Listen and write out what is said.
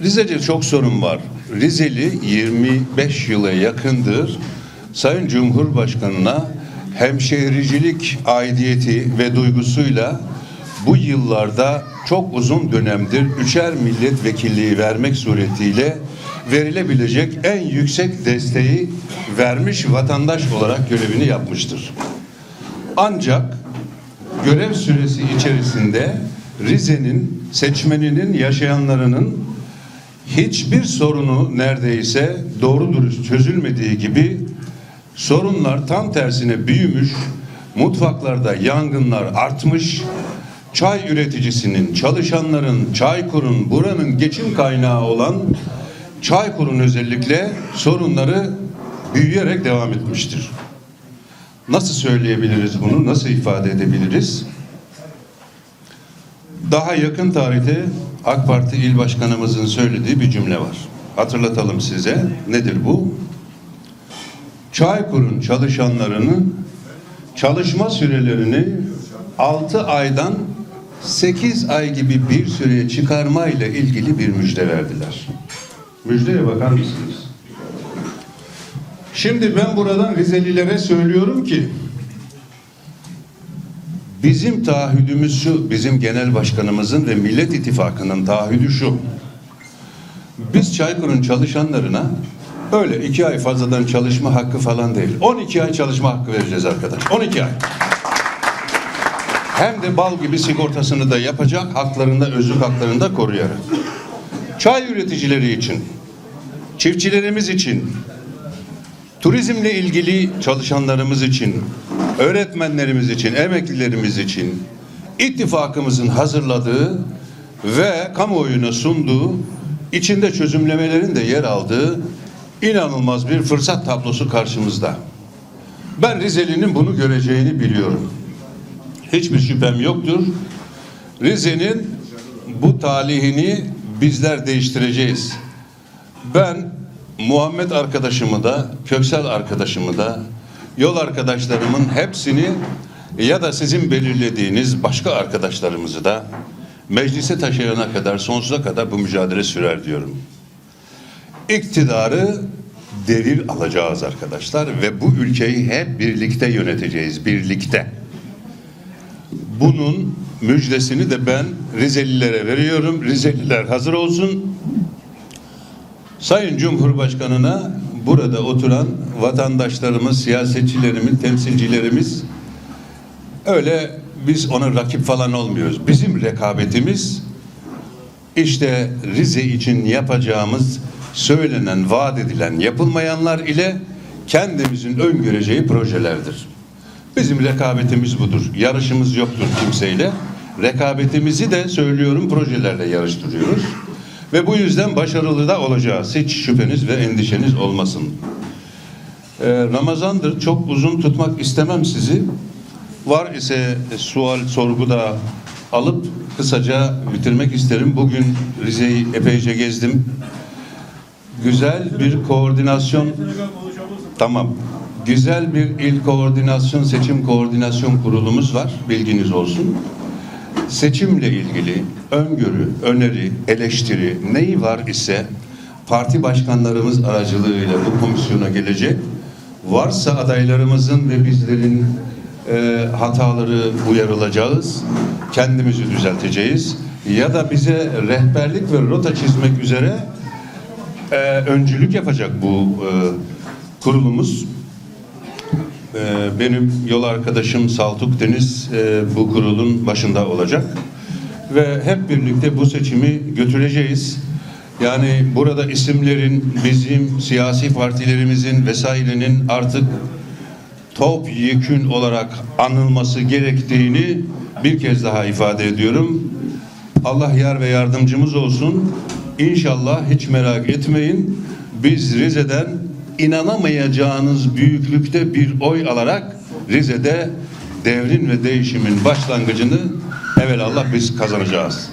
Rize'de çok sorun var. Rizeli 25 yıla yakındır Sayın Cumhurbaşkanı'na hemşehricilik aidiyeti ve duygusuyla bu yıllarda çok uzun dönemdir üçer milletvekilliği vermek suretiyle verilebilecek en yüksek desteği vermiş vatandaş olarak görevini yapmıştır. Ancak görev süresi içerisinde Rize'nin seçmeninin yaşayanlarının hiçbir sorunu neredeyse doğru dürüst çözülmediği gibi sorunlar tam tersine büyümüş, mutfaklarda yangınlar artmış, çay üreticisinin, çalışanların, Çaykur'un, buranın geçim kaynağı olan Çaykur'un özellikle sorunları büyüyerek devam etmiştir. Nasıl söyleyebiliriz bunu? Nasıl ifade edebiliriz? Daha yakın tarihte AK Parti İl Başkanımızın söylediği bir cümle var. Hatırlatalım size. Nedir bu? Çaykur'un çalışanlarının çalışma sürelerini 6 aydan 8 ay gibi bir süreye çıkarmayla ilgili bir müjde verdiler. Müjdeye bakar mısınız? Şimdi ben buradan Rizelilere söylüyorum ki bizim taahhüdümüz şu, bizim genel başkanımızın ve Millet İttifakı'nın taahhüdü şu. Biz Çaykur'un çalışanlarına öyle iki ay fazladan çalışma hakkı falan değil. 12 ay çalışma hakkı vereceğiz arkadaş. 12 ay. Hem de bal gibi sigortasını da yapacak, haklarında, özlük haklarını da koruyarak. Çay üreticileri için, çiftçilerimiz için, Turizmle ilgili çalışanlarımız için, öğretmenlerimiz için, emeklilerimiz için ittifakımızın hazırladığı ve kamuoyuna sunduğu, içinde çözümlemelerin de yer aldığı inanılmaz bir fırsat tablosu karşımızda. Ben Rizeli'nin bunu göreceğini biliyorum. Hiçbir şüphem yoktur. Rize'nin bu talihini bizler değiştireceğiz. Ben Muhammed arkadaşımı da, Köksal arkadaşımı da, yol arkadaşlarımın hepsini ya da sizin belirlediğiniz başka arkadaşlarımızı da meclise taşıyana kadar, sonsuza kadar bu mücadele sürer diyorum. İktidarı devir alacağız arkadaşlar ve bu ülkeyi hep birlikte yöneteceğiz, birlikte. Bunun müjdesini de ben Rizelilere veriyorum. Rizeliler hazır olsun. Sayın Cumhurbaşkanı'na burada oturan vatandaşlarımız, siyasetçilerimiz, temsilcilerimiz öyle biz ona rakip falan olmuyoruz. Bizim rekabetimiz işte Rize için yapacağımız söylenen, vaat edilen, yapılmayanlar ile kendimizin öngöreceği projelerdir. Bizim rekabetimiz budur. Yarışımız yoktur kimseyle. Rekabetimizi de söylüyorum projelerle yarıştırıyoruz. Ve bu yüzden başarılı da olacağız. Hiç şüpheniz ve endişeniz olmasın. Ee, Ramazandır. Çok uzun tutmak istemem sizi. Var ise sual, sorgu da alıp kısaca bitirmek isterim. Bugün Rize'yi epeyce gezdim. Güzel bir koordinasyon Tamam. Güzel bir il koordinasyon, seçim koordinasyon kurulumuz var. Bilginiz olsun. Seçimle ilgili öngörü, öneri, eleştiri neyi var ise parti başkanlarımız aracılığıyla bu komisyona gelecek. Varsa adaylarımızın ve bizlerin e, hataları uyarılacağız. Kendimizi düzelteceğiz. Ya da bize rehberlik ve rota çizmek üzere e, öncülük yapacak bu e, kurulumuz. E, benim yol arkadaşım Saltuk Deniz e, bu kurulun başında olacak. Ve hep birlikte bu seçimi götüreceğiz. Yani burada isimlerin bizim siyasi partilerimizin vesairenin artık top yekün olarak anılması gerektiğini bir kez daha ifade ediyorum. Allah yar ve yardımcımız olsun. İnşallah hiç merak etmeyin. Biz Rize'den inanamayacağınız büyüklükte bir oy alarak Rize'de devrin ve değişimin başlangıcını evelallah biz kazanacağız.